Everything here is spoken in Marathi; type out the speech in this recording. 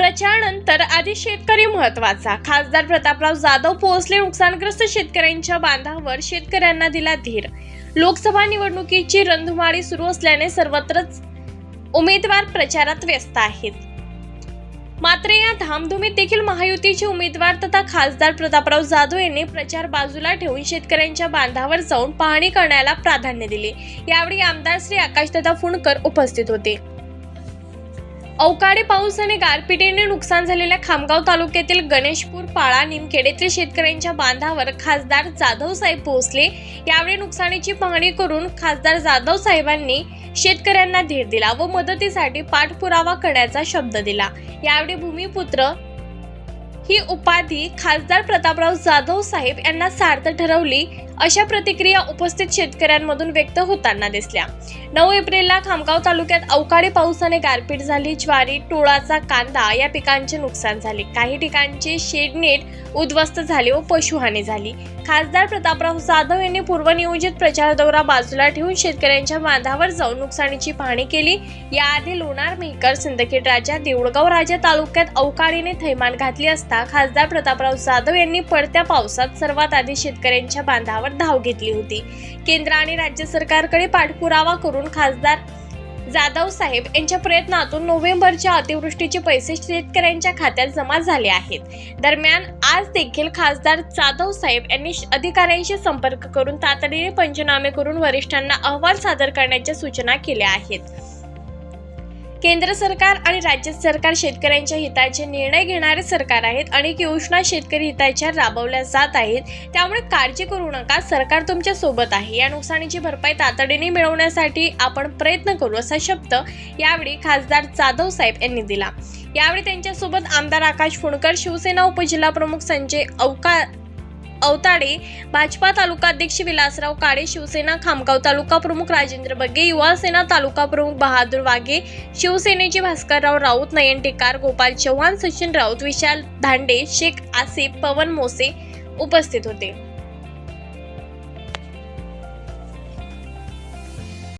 प्रचारानंतर आधी शेतकरी महत्त्वाचा. खासदार प्रतापराव जाधव पोहोचले नुकसानग्रस्त शेतकऱ्यांच्या बांधावर. शेतकऱ्यांना दिला धीर. लोकसभा निवडणुकीची रंधुमाळी सुरू असल्याने सर्वत्रच उमेदवार प्रचारात व्यस्त आहेत. मात्र या धामधुमीत देखील महायुतीचे उमेदवार तथा खासदार प्रतापराव जाधव यांनी प्रचार बाजूला ठेवून शेतकऱ्यांच्या बांधावर जाऊन पाहणी करण्याला प्राधान्य दिले. यावेळी आमदार श्री आकाशदादा फुंडकर उपस्थित होते. अवकाळी पाऊस आणि गारपिटीने नुकसान झालेल्या खामगाव तालुक्यातील गणेशपूर पाळा निमखेड येथील शेतकऱ्यांच्या बांधावर खासदार जाधव साहेब पोहोचले यावेळी नुकसानीची पाहणी करून खासदार जाधव साहेबांनी शेतकऱ्यांना धीर दिला व मदतीसाठी पाठपुरावा करण्याचा शब्द दिला. यावेळी भूमिपुत्र ही उपाधी खासदार प्रतापराव जाधव साहेब यांना सार्थ ठरवली. अशा प्रतिक्रिया उपस्थित शेतकऱ्यांमधून व्यक्त होताना दिसल्या. नऊ एप्रिलला खामगाव तालुक्यात अवकाळी पावसाने गारपीट झाली. ज्वारी टोळाचा कांदा या पिकांचे नुकसान झाले. काही ठिकाणचे शेडनेट उद्ध्वस्त झाले व पशुहानी झाली. खासदार प्रतापराव जाधव यांनी पूर्वनियोजित प्रचार दौरा बाजूला ठेवून शेतकऱ्यांच्या बांधावर जाऊन नुकसानीची पाहणी केली. याआधी लोणार मेहकर सिंदखेड राजा देऊळगाव राजा तालुक्यात अवकाळीने थैमान घातली असता खासदार प्रतापराव जाधव यांनी पडत्या पावसात सर्वात आधी शेतकऱ्यांच्या बांधावर धाव घेतली होती. केंद्र आणि राज्य सरकारकडे पाठपुरावा करून खासदार जाधव साहेब यांच्या प्रयत्नातून नोव्हेंबरच्या अतिवृष्टीचे पैसे शेतकऱ्यांच्या खात्यात जमा झाले आहेत. दरम्यान आज देखील खासदार जाधव साहेब यांनी अधिकाऱ्यांशी संपर्क करून तातडीने पंचनामे करून वरिष्ठांना अहवाल सादर करण्याच्या सूचना केल्या आहेत. केंद्र सरकार आणि राज्य सरकार शेतकऱ्यांच्या हिताचे निर्णय घेणारे सरकार आहेत. अनेक योजना शेतकरी हिताच्या राबवल्या जात आहेत. त्यामुळे काळजी करू नका. सरकार तुमच्यासोबत आहे. या नुकसानीची भरपाई तातडीने मिळवण्यासाठी आपण प्रयत्न करू असा शब्द यावेळी खासदार जाधव साहेब यांनी दिला. यावेळी त्यांच्यासोबत आमदार आकाश फुंडकर शिवसेना उपजिल्हा प्रमुख संजय अवका अवताडे भाजपा तालुकाध्यक्ष विलासराव काळे शिवसेना खामगाव तालुका प्रमुख राजेंद्र बग्गे युवा सेना तालुका प्रमुख बहादूर वाघे शिवसेनेचे भास्करराव राऊत नयन टेकार गोपाल चव्हाण सचिन राऊत विशाल धांडे शेख आसिफ पवन मोसे उपस्थित होते.